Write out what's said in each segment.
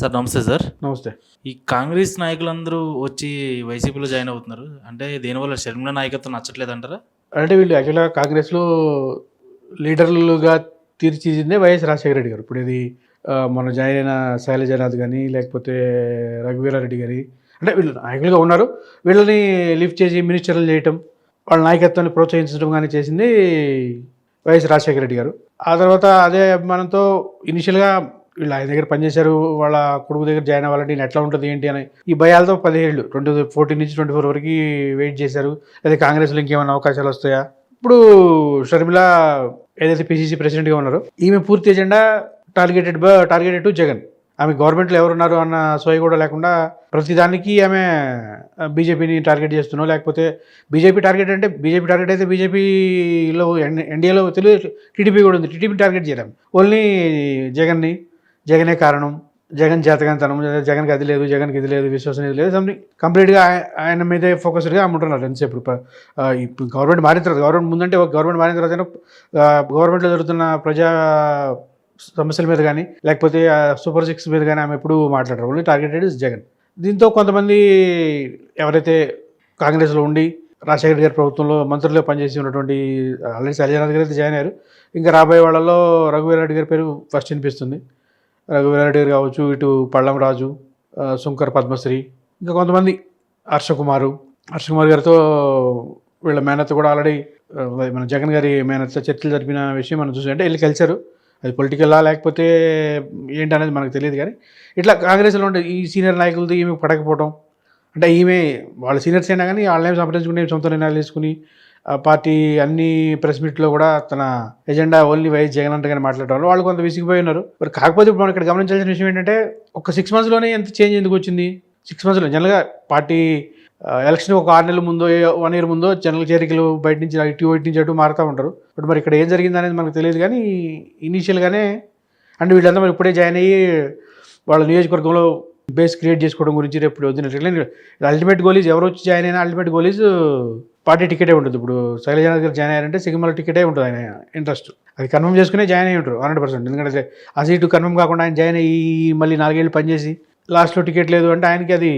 Sir నమస్తే sir. నమస్తే. ఈ కాంగ్రెస్ నాయకులందరూ వచ్చి వైసీపీలో జాయిన్ అవుతున్నారు. అంటే దీనివల్ల షర్మిల నాయకత్వం నచ్చట్లేదంటారా? అంటే వీళ్ళు యాక్చువల్గా కాంగ్రెస్లో లీడర్లుగా తీర్చిదిద్దే వైఎస్ రాజశేఖర రెడ్డి గారు. ఇప్పుడు ఇది మన జాయిన్ అయిన శైలజనాథ్ కానీ లేకపోతే రఘువీరారెడ్డి కానీ అంటే వీళ్ళు నాయకులుగా ఉన్నారు. వీళ్ళని లిఫ్ట్ చేసి మినిస్టర్లు చేయటం వాళ్ళ నాయకత్వాన్ని ప్రోత్సహించడం కానీ చేసింది వైఎస్ రాజశేఖర రెడ్డి గారు. ఆ తర్వాత అదే అభిమానంతో ఇనిషియల్గా వీళ్ళు ఆయన దగ్గర పనిచేశారు వాళ్ళ కొడుకు దగ్గర జాయిన్ అవ్వాలంటే ఈయన ఎట్లా ఉంటుంది ఏంటి అని. ఈ భయాలతో పదిహేళ్ళు ట్వంటీ ఫోర్టీన్ నుంచి ట్వంటీ ఫోర్ వరకు వెయిట్ చేశారు. లేదా కాంగ్రెస్లో ఇంకేమైనా అవకాశాలు వస్తాయా? ఇప్పుడు షర్మిల ఏదైతే పిసిసి ప్రెసిడెంట్గా ఉన్నారో ఈమె పూర్తి agenda targeted by targeted to Jagan. ఆమె గవర్నమెంట్లో ఎవరున్నారు అన్న సోయ కూడా లేకుండా ప్రతిదానికి ఆమె బీజేపీని టార్గెట్ చేస్తున్నావు? లేకపోతే బీజేపీ టార్గెట్ అంటే బీజేపీ టార్గెట్ అయితే బీజేపీలో ఎన్డీఏలో తెలుగు టీడీపీ కూడా ఉంది. టీడీపీ టార్గెట్ చేయడం ఓన్లీ జగన్ని జగనే కారణం జగన్ జాతకంతనం జగన్కి అది లేదు జగన్కి ఇది లేదు విశ్వసనీయత లేదు సంథింగ్ కంప్లీట్గా ఆయన మీదే ఫోకస్డ్గా అమ్ముంటున్నారు ఎంతసేపు ఇప్పుడు. గవర్నమెంట్ మారిన తర్వాత గవర్నమెంట్ ముందంటే గవర్నమెంట్ మారిన తర్వాత గవర్నమెంట్లో జరుగుతున్న ప్రజా సమస్యల మీద కానీ లేకపోతే సూపర్ సిక్స్ మీద కానీ ఆమె ఎప్పుడు మాట్లాడరు. Only targeted is Jagan. దీంతో కొంతమంది ఎవరైతే కాంగ్రెస్లో ఉండి రాజశేఖర్ గారి ప్రభుత్వంలో మంత్రులుగా పనిచేసి ఉన్నటువంటి ఆల్రెడీ శైలజనాథ్ గారు అయితే జాయిన్ అయ్యారు. ఇంకా రాబోయే వాళ్ళలో రఘువీరారెడ్డి గారి పేరు ఫస్ట్ వినిపిస్తుంది. రఘువీరారెడ్డి గారు కావచ్చు ఇటు పళ్ళం రాజు శుంకర్ పద్మశ్రీ ఇంకా కొంతమంది హర్షకుమారు. హర్షకుమార్ గారితో వీళ్ళ మేనత్త కూడా ఆల్రెడీ మన జగన్ గారి మేనత్త చర్చలు జరిపిన విషయం మనం చూసి. అంటే వెళ్ళి కలిశారు. అది పొలిటికల్లా లేకపోతే ఏంటి అనేది మనకు తెలియదు కానీ ఇట్లా కాంగ్రెస్లో ఉండే ఈ సీనియర్ నాయకులతో ఈమె పడకపోవడం అంటే ఈమె వాళ్ళ సీనియర్స్ అయినా కానీ వాళ్ళని సంప్రదించుకుని సొంత నిర్ణయాలు తీసుకుని పార్టీ అన్ని ప్రెస్ మీట్లో కూడా తన ఎజెండా ఓన్లీ వైఎస్ జగన్ అంటే కానీ వాళ్ళు కొంత విసిగిపోయి ఉన్నారు మరి కాకపోతే ఇప్పుడు మనం ఇక్కడ గమనించాల్సిన విషయం ఏంటంటే ఒక సిక్స్ మంత్స్లోనే ఎంత చేంజ్ ఎందుకు వచ్చింది? సిక్స్ మంత్స్లో జనరల్గా పార్టీ ఎలక్షన్ ఒక ఆరు నెలల ముందో వన్ ఇయర్ ముందో జనరల్ చేరికలు బయట నుంచి ఇటు ఇటు నుంచి అటు మారుతూ ఉంటారు. బట్ మరి ఇక్కడ ఏం జరిగింది అనేది మనకు తెలియదు కానీ ఇనీషియల్గానే అండ్ వీళ్ళంతా మరి ఇప్పుడే జాయిన్ అయ్యి వాళ్ళ నియోజకవర్గంలో బేస్ క్రియేట్ చేసుకోవడం గురించి రేపు వద్దు అల్టిమేట్ గోలీస్ ఎవరు వచ్చి జాయిన్ అయినా అల్టిమేట్ గోలీస్ పార్టీ టికెటే ఉంటుంది. ఇప్పుడు శైలజానాథ్ గారు జాయిన్ అయ్యారంటే సిగ్మల టికెటే ఉంటుంది ఆయన ఇంట్రెస్ట్. అది కన్ఫర్మ్ చేసుకునే జాయిన్ అయ్యి ఉంటారు హండ్రెడ్ పర్సెంట్. ఎందుకంటే ఆ సీటు కన్ఫర్మ్ కాకుండా ఆయన జాయిన్ అయ్యి మళ్ళీ నాలుగేళ్ళు పనిచేసి లాస్ట్లో టికెట్ లేదు అంటే ఆయనకి అది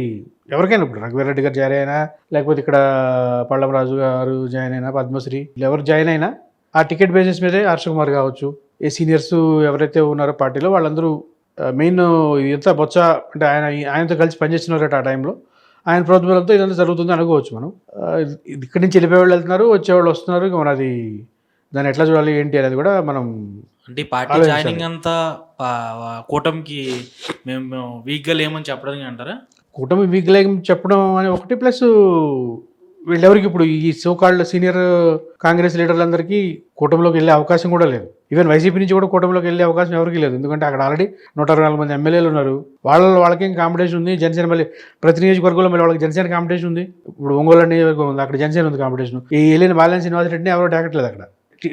ఎవరికైనా ఇప్పుడు రఘువీరెడ్డి గారు జాయిన్ అయినా లేకపోతే ఇక్కడ పళ్ళమరాజు గారు జాయిన్ అయినా పద్మశ్రీ ఎవరు జాయిన్ అయినా ఆ టికెట్ బేసిస్ మీదే హర్ష కుమార్ కావచ్చు ఏ సీనియర్స్ ఎవరైతే ఉన్నారో పార్టీలో వాళ్ళందరూ మెయిన్ ఇదంతా బొత్స అంటే ఆయన ఆయనతో కలిసి పనిచేస్తున్నారట ఆ టైంలో. ఆయన ప్రోద్బలంతో ఇదంతా జరుగుతుంది అనుకోవచ్చు మనం ఇక్కడి నుంచి వెళ్ళిపోయే వాళ్ళు వెళ్తున్నారు వచ్చేవాళ్ళు వస్తున్నారు ఇక మన అది దాన్ని ఎట్లా చూడాలి ఏంటి అనేది కూడా మనం అంటే పార్టీ. జాయినింగ్ అంతా కూటమికి మేము వీక్గా లేమని చెప్పడానికి అంటారా కూటమి వీక్ లేక చెప్పడం అని ఒకటి ప్లస్ వీళ్ళెవరికి ఇప్పుడు ఈ సోకాళ్ళు సీనియర్ కాంగ్రెస్ లీడర్లందరికీ కూటమిలోకి వెళ్ళే అవకాశం కూడా లేదు. ఈవెన్ వైసీపీ నుంచి కూడా కూటమిలోకి వెళ్ళే అవకాశం ఎవరికి లేదు. ఎందుకంటే అక్కడ ఆల్రెడీ నూట అరవై నాలుగు మంది ఎమ్మెల్యేలు ఉన్నారు. వాళ్ళ వాళ్ళకి కాంపిటీషన్ ఉంది? జనసేన మళ్ళీ ప్రతి నియోజకవర్గంలో మళ్ళీ వాళ్ళకి జనసేన కాంపిటీషన్ ఉంది. ఇప్పుడు ఒంగోలు నియోజకవర్గం ఉంది. అక్కడ జనసేన ఉంది కాంపిటీషన్ ఈ వెళ్ళిన బాలన్ శ్రీనివాసరెడ్డిని ఎవరో టాకట్లేదు అక్కడ.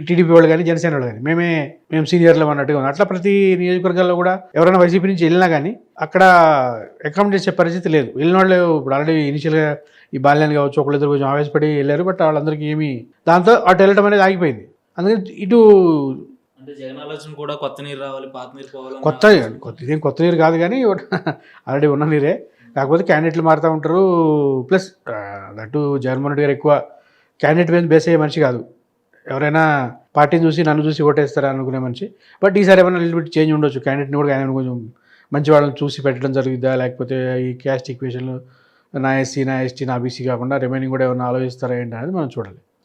టీడీపీ వాళ్ళు కానీ జనసేన వాళ్ళు కానీ మేమే మేము సీనియర్లు అన్నట్టుగా ఉంది అట్లా ప్రతి నియోజకవర్గాల్లో కూడా ఎవరైనా వైసీపీ నుంచి వెళ్ళినా కానీ అక్కడ అకామిడేట్ చేసే పరిస్థితి లేదు. వెళ్ళిన వాళ్ళు ఇప్పుడు ఆల్రెడీ ఇనిషియల్గా ఈ బాల్యాన్ని కావచ్చు ఒకళ్ళిద్దరు కొంచెం ఆవేశపడి వెళ్ళారు బట్ వాళ్ళందరికీ ఏమీ దాంతో అటు వెళ్ళటం అనేది ఆగిపోయింది. అందుకని ఇటు అంటే కూడా కొత్త నీరు రావాలి పాత నీరు పోవాలి కొత్త కొత్త ఇదేం కొత్త నీరు కాదు కానీ ఆల్రెడీ ఉన్న నీరే. కాకపోతే క్యాండిడేట్లు మారుతూ ఉంటారు. ప్లస్ దట్టు జగన్మోహన్ రెడ్డి గారు ఎక్కువ క్యాండిడేట్ మీద బేస్ అయ్యే మనిషి కాదు. ఎవరైనా పార్టీని చూసి నన్ను చూసి ఓటేస్తారా అనుకునే మనిషి. బట్ ఈసారి ఏమైనా లిటిల్ బిట్ చేంజ్ ఉండొచ్చు. క్యాండిడేట్ని కూడా ఆయన కొంచెం మంచి వాళ్ళని చూసి పెట్టడం జరుగుద్దా? లేకపోతే ఈ క్యాస్ట్ ఈక్వేషన్లు నా ఎస్సీ నా ఎస్టీ నా బీసీ కాకుండా రిమైనింగ్ కూడా ఏమైనా ఆలోచిస్తారా ఏంటి అనేది మనం చూడాలి.